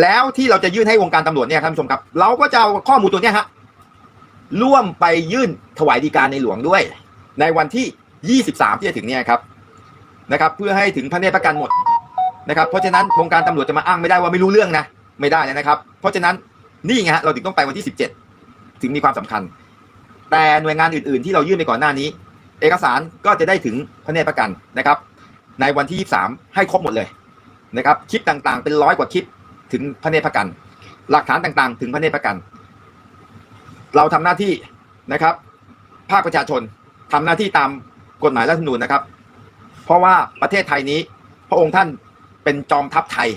แล้วที่เราจะยื่นให้วงการตำรวจเนี่ยท่านผู้ชมครับ เราก็จะเอาข้อมูลตัวเนี้ยฮะร่วมไปยื่นถวายดีการในหลวงด้วย ในวันที่ 23 ที่จะถึงเนี่ยครับนะครับ เพื่อให้ถึงพระเนตรประกันหมดนะครับ เพราะฉะนั้นวงการตำรวจจะมาอ้างไม่ได้ว่าไม่รู้เรื่องนะไม่ได้นะครับ เพราะฉะนั้นนี่ไงฮะเราถึงต้องไปวันที่ 17 ถึงมีความสำคัญ แต่หน่วยงานอื่น ๆ ที่เรายื่นไปก่อนหน้านี้ เอกสารก็จะได้ถึงพระเนตรประกันนะครับ ในวันที่ 23 ให้ครบหมดเลยนะครับคลิปต่างๆ เป็นร้อยกว่าคลิป ถึงพระเนตรประกัน หลักฐานต่างๆ ถึงพระเนตรประกัน เราทำหน้าที่นะครับ ภาคประชาชนทำหน้าที่ตามกฎหมายรัฐธรรมนูญนะครับ เพราะว่าประเทศไทยนี้ พระองค์ท่านเป็นจอมทัพไทย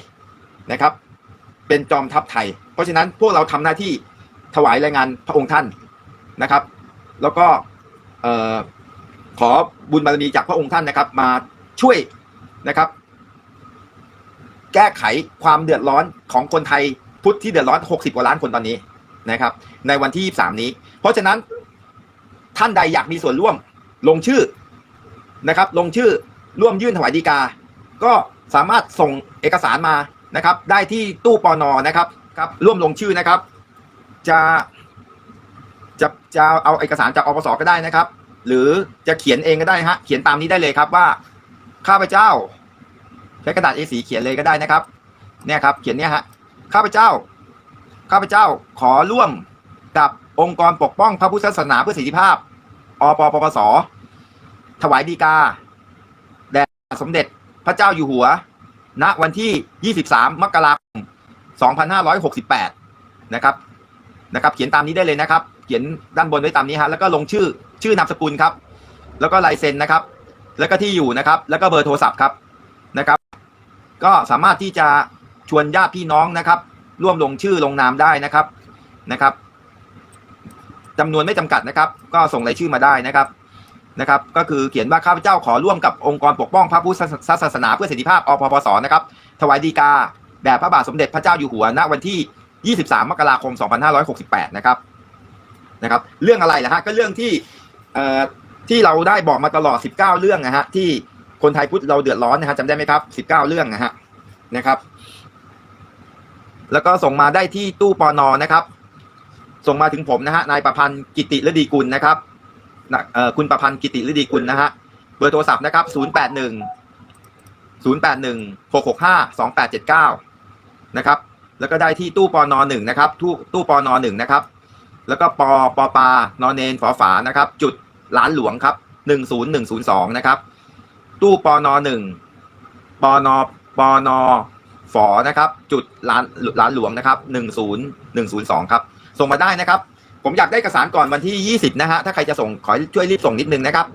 นะครับ เป็นจอมทัพไทย เพราะฉะนั้นพวกเราทำหน้าที่ถวายรายงานพระองค์ท่านนะครับ แล้วก็ขอบุญบารมีจากพระองค์ท่านนะครับ มาช่วยนะครับ แก้ไขความเดือดร้อนของคนไทยพุทธที่เดือดร้อน 60 กว่าล้านคนตอนนี้นะครับ ในวันที่ 23 นี้ เพราะฉะนั้นท่านใดอยากมีส่วนร่วมลงชื่อนะครับ ลงชื่อร่วมยื่นถวายดีกา ก็สามารถส่งเอกสารมานะครับ ได้ที่ตู้ปอนอนะครับครับ ร่วมลงชื่อนะครับ จะจะจะเอาเอกสารจากอปสก็ได้นะครับ หรือจะเขียนเองก็ได้ฮะเขียนตามนี้ได้เลยครับว่าข้าพเจ้า ใช้กระดาษ A4 เขียนเลยก็ได้นะครับ เนี่ยครับ เขียนเนี่ยฮะข้าพเจ้า ข้าพเจ้าขอร่วมกับองค์กรปกป้องพระพุทธศาสนาเพื่อสิทธิภาพอปปปส ถวายดีกาแด่สมเด็จพระเจ้าอยู่หัว ณวันที่ 23 มกราคม 2568 นะครับนะครับ เขียนตามนี้ได้เลยนะครับ เขียนด้านบนไว้ตามนี้ฮะแล้วก็ลงชื่อชื่อนามสกุลครับ แล้วก็ลายเซ็นนะครับ แล้วก็ที่อยู่นะครับ แล้วก็เบอร์โทรศัพท์ครับ นะครับ ก็สามารถที่จะชวนญาติพี่น้องนะครับ ร่วมลงชื่อลงนามได้นะครับนะครับจำนวนไม่จำกัดนะครับ ก็ส่งรายชื่อมาได้นะครับนะครับ ก็คือเขียนว่าข้าพเจ้าขอร่วมกับองค์กรปกป้องพระพุทธศาสนาเพื่อเสิทธิภาพอพปสนะครับ ถวายดีกาแด่พระบาทสมเด็จพระเจ้าอยู่หัวณวันที่ 23 มกราคม 2568 นะครับนะครับ เรื่องอะไรล่ะฮะก็เรื่องที่เอ่อที่เราได้บอกมาตลอด 19 เรื่องนะฮะที่ คนไทยพุทธเราเดือดร้อนนะฮะจำได้ไหมครับ19เก้าเรื่องนะฮะนะครับ แล้วก็ส่งมาได้ที่ตู้ปอนอนะครับ ส่งมาถึงผมนะฮะนายประพันธ์กิติฤดีกุลนะครับนะเออคุณประพันธ์กิติฤดีกุลนะฮะเบอร์โทรศัพท์นะครับ081 081 665 2879นย์แปดหนึ่งหกหกห้าสองแปดเจ็ดเก้านะครับ แล้วก็ได้ที่ตู้ปอนอหนึ่งนะครับตู้ตู้ปอนอหนึ่งนะครับ แล้วก็ปอปอปานอนเนนฝอฝานะครับ จุดร้านหลวงครับ10102นะครับ ตู้ปอนอหนึ่งปอนอปอนอฝอนะครับ จุดร้านร้านหลวงนะครับหนึ่งศูนย์หนึ่งศูนย์สองครับ ส่งมาได้นะครับ ผมอยากได้เอกสารก่อนวันที่ยี่สิบนะฮะถ้าใครจะส่งขอช่วยรีบส่งนิดนึงนะครับ